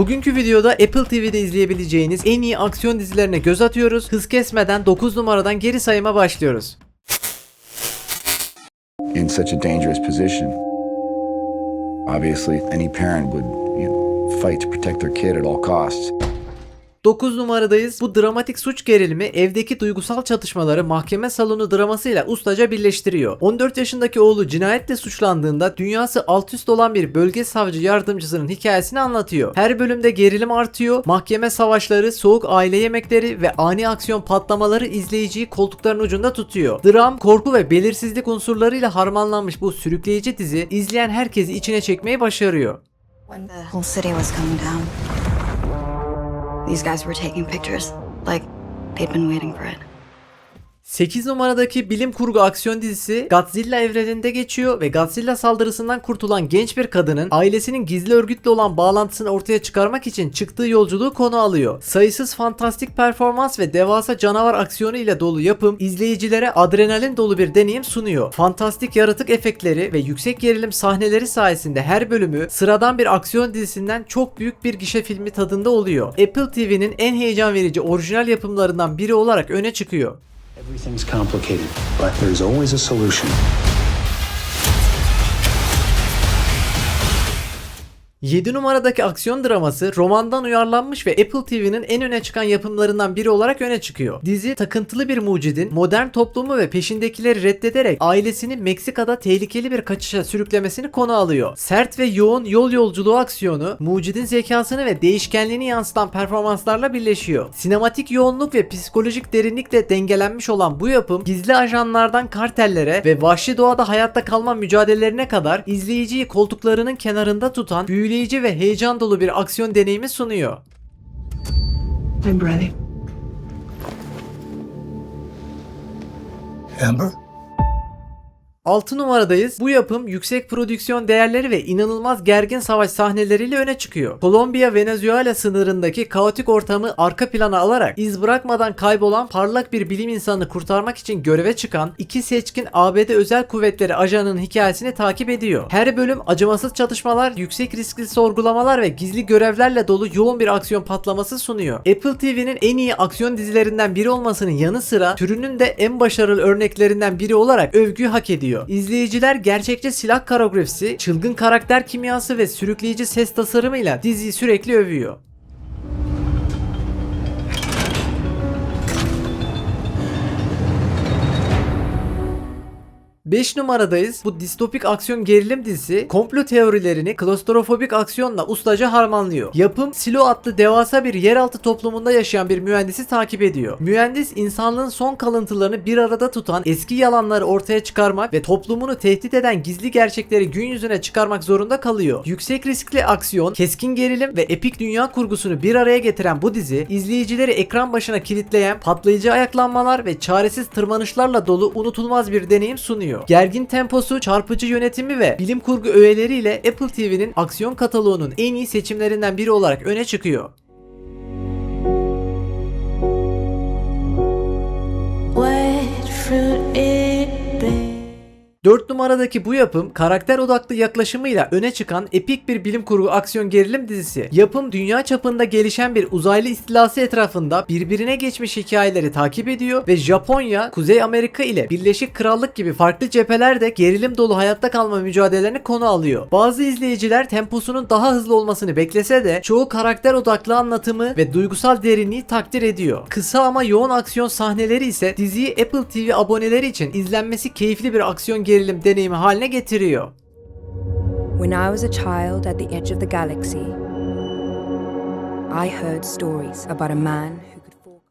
Bugünkü videoda Apple TV'de izleyebileceğiniz en iyi aksiyon dizilerine göz atıyoruz. Hız kesmeden 9 numaradan geri sayıma başlıyoruz. in such a dangerous position. Obviously, any parent would you know, fight to protect their kid at all costs. 9 numaradayız. Bu dramatik suç gerilimi evdeki duygusal çatışmaları mahkeme salonu dramasıyla ustaca birleştiriyor. 14 yaşındaki oğlu cinayetle suçlandığında dünyası alt üst olan bir bölge savcı yardımcısının hikayesini anlatıyor. Her bölümde gerilim artıyor. Mahkeme savaşları, soğuk aile yemekleri ve ani aksiyon patlamaları izleyiciyi koltukların ucunda tutuyor. Dram, korku ve belirsizlik unsurlarıyla harmanlanmış bu sürükleyici dizi izleyen herkesi içine çekmeyi başarıyor. When the whole city was coming down, these guys were taking pictures like they'd been waiting for it. 8 numaradaki bilim kurgu aksiyon dizisi Godzilla evreninde geçiyor ve Godzilla saldırısından kurtulan genç bir kadının ailesinin gizli örgütle olan bağlantısını ortaya çıkarmak için çıktığı yolculuğu konu alıyor. Sayısız fantastik performans ve devasa canavar aksiyonu ile dolu yapım izleyicilere adrenalin dolu bir deneyim sunuyor. Fantastik yaratık efektleri ve yüksek gerilim sahneleri sayesinde her bölümü sıradan bir aksiyon dizisinden çok büyük bir gişe filmi tadında oluyor. Apple TV'nin en heyecan verici orijinal yapımlarından biri olarak öne çıkıyor. Everything's complicated, but there's always a solution. 7 numaradaki aksiyon draması romandan uyarlanmış ve Apple TV'nin en öne çıkan yapımlarından biri olarak öne çıkıyor. Dizi takıntılı bir mucidin modern toplumu ve peşindekileri reddederek ailesini Meksika'da tehlikeli bir kaçışa sürüklemesini konu alıyor. Sert ve yoğun yol yolculuğu aksiyonu mucidin zekasını ve değişkenliğini yansıtan performanslarla birleşiyor. Sinematik yoğunluk ve psikolojik derinlikle dengelenmiş olan bu yapım gizli ajanlardan kartellere ve vahşi doğada hayatta kalma mücadelelerine kadar izleyiciyi koltuklarının kenarında tutan büyüleyici ve heyecan dolu bir aksiyon deneyimi sunuyor. I'm ready. Amber? 6 numaradayız. Bu yapım yüksek prodüksiyon değerleri ve inanılmaz gergin savaş sahneleriyle öne çıkıyor. Kolombiya Venezuela sınırındaki kaotik ortamı arka plana alarak iz bırakmadan kaybolan parlak bir bilim insanını kurtarmak için göreve çıkan iki seçkin ABD Özel Kuvvetleri ajanının hikayesini takip ediyor. Her bölüm acımasız çatışmalar, yüksek riskli sorgulamalar ve gizli görevlerle dolu yoğun bir aksiyon patlaması sunuyor. Apple TV'nin en iyi aksiyon dizilerinden biri olmasının yanı sıra türünün de en başarılı örneklerinden biri olarak övgüyü hak ediyor. İzleyiciler gerçekçi silah koreografisi, çılgın karakter kimyası ve sürükleyici ses tasarımıyla diziyi sürekli övüyor. Beş numaradayız. Bu distopik aksiyon gerilim dizisi komplo teorilerini klostrofobik aksiyonla ustaca harmanlıyor. Yapım Silo adlı devasa bir yeraltı toplumunda yaşayan bir mühendisi takip ediyor. Mühendis insanlığın son kalıntılarını bir arada tutan eski yalanları ortaya çıkarmak ve toplumunu tehdit eden gizli gerçekleri gün yüzüne çıkarmak zorunda kalıyor. Yüksek riskli aksiyon, keskin gerilim ve epik dünya kurgusunu bir araya getiren bu dizi izleyicileri ekran başına kilitleyen patlayıcı ayaklanmalar ve çaresiz tırmanışlarla dolu unutulmaz bir deneyim sunuyor. Gergin temposu, çarpıcı yönetimi ve bilim kurgu öğeleriyle Apple TV'nin aksiyon kataloğunun en iyi seçimlerinden biri olarak öne çıkıyor. What fruit it be? 4 numaradaki bu yapım karakter odaklı yaklaşımıyla öne çıkan epik bir bilim kurgu aksiyon gerilim dizisi. Yapım dünya çapında gelişen bir uzaylı istilası etrafında birbirine geçmiş hikayeleri takip ediyor ve Japonya, Kuzey Amerika ile Birleşik Krallık gibi farklı cephelerde gerilim dolu hayatta kalma mücadelelerini konu alıyor. Bazı izleyiciler temposunun daha hızlı olmasını beklese de çoğu karakter odaklı anlatımı ve duygusal derinliği takdir ediyor. Kısa ama yoğun aksiyon sahneleri ise diziyi Apple TV aboneleri için izlenmesi keyifli bir aksiyon gerilim deneyimi haline getiriyor. When I was a child at the edge of the galaxy, I heard stories about a man.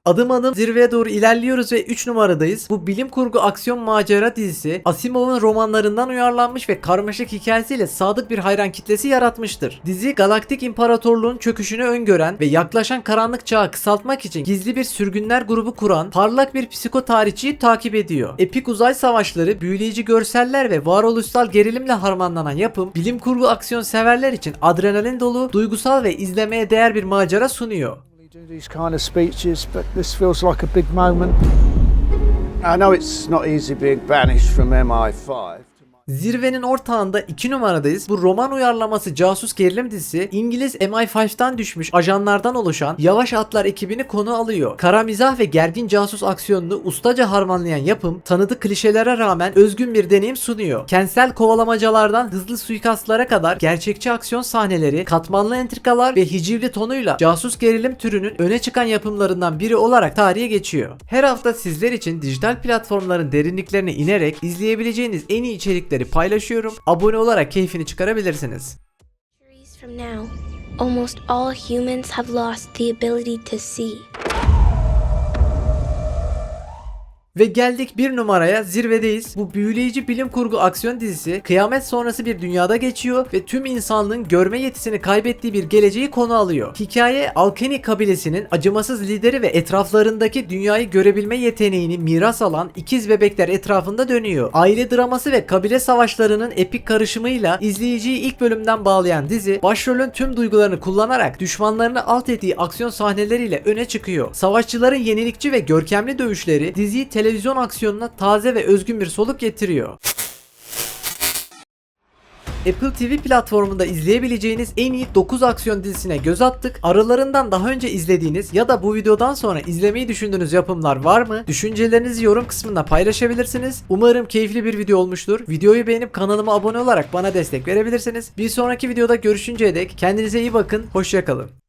Adım adım zirveye doğru ilerliyoruz ve 3 numaradayız. Bu bilim kurgu aksiyon macera dizisi Asimov'un romanlarından uyarlanmış ve karmaşık hikayesiyle sadık bir hayran kitlesi yaratmıştır. Dizi galaktik imparatorluğun çöküşünü öngören ve yaklaşan karanlık çağı kısaltmak için gizli bir sürgünler grubu kuran parlak bir psikotarihçiyi takip ediyor. Epik uzay savaşları, büyüleyici görseller ve varoluşsal gerilimle harmanlanan yapım bilim kurgu aksiyon severler için adrenalin dolu, duygusal ve izlemeye değer bir macera sunuyor. Do these kind of speeches, but this feels like a big moment. I know it's not easy being banished from MI5. Zirvenin ortağında 2 numaradayız. Bu roman uyarlaması casus gerilim dizisi İngiliz MI5'tan düşmüş ajanlardan oluşan Yavaş Atlar ekibini konu alıyor. Kara mizah ve gergin casus aksiyonunu ustaca harmanlayan yapım tanıdık klişelere rağmen özgün bir deneyim sunuyor. Kentsel kovalamacalardan hızlı suikastlara kadar gerçekçi aksiyon sahneleri, katmanlı entrikalar ve hicivli tonuyla casus gerilim türünün öne çıkan yapımlarından biri olarak tarihe geçiyor. Her hafta sizler için dijital platformların derinliklerine inerek izleyebileceğiniz en iyi içerikleri paylaşıyorum. Abone olarak keyfini çıkarabilirsiniz. Almost all humans have lost the ability to see. Ve geldik bir numaraya zirvedeyiz. Bu büyüleyici bilim kurgu aksiyon dizisi kıyamet sonrası bir dünyada geçiyor ve tüm insanlığın görme yetisini kaybettiği bir geleceği konu alıyor. Hikaye Alkeni kabilesinin acımasız lideri ve etraflarındaki dünyayı görebilme yeteneğini miras alan ikiz bebekler etrafında dönüyor. Aile draması ve kabile savaşlarının epik karışımıyla izleyiciyi ilk bölümden bağlayan dizi başrolün tüm duygularını kullanarak düşmanlarını alt ettiği aksiyon sahneleriyle öne çıkıyor. Savaşçıların yenilikçi ve görkemli dövüşleri diziyi televizyon aksiyonuna taze ve özgün bir soluk getiriyor. Apple TV platformunda izleyebileceğiniz en iyi 9 aksiyon dizisine göz attık. Aralarından daha önce izlediğiniz ya da bu videodan sonra izlemeyi düşündüğünüz yapımlar var mı? Düşüncelerinizi yorum kısmında paylaşabilirsiniz. Umarım keyifli bir video olmuştur. Videoyu beğenip kanalıma abone olarak bana destek verebilirsiniz. Bir sonraki videoda görüşünceye dek kendinize iyi bakın. Hoşçakalın.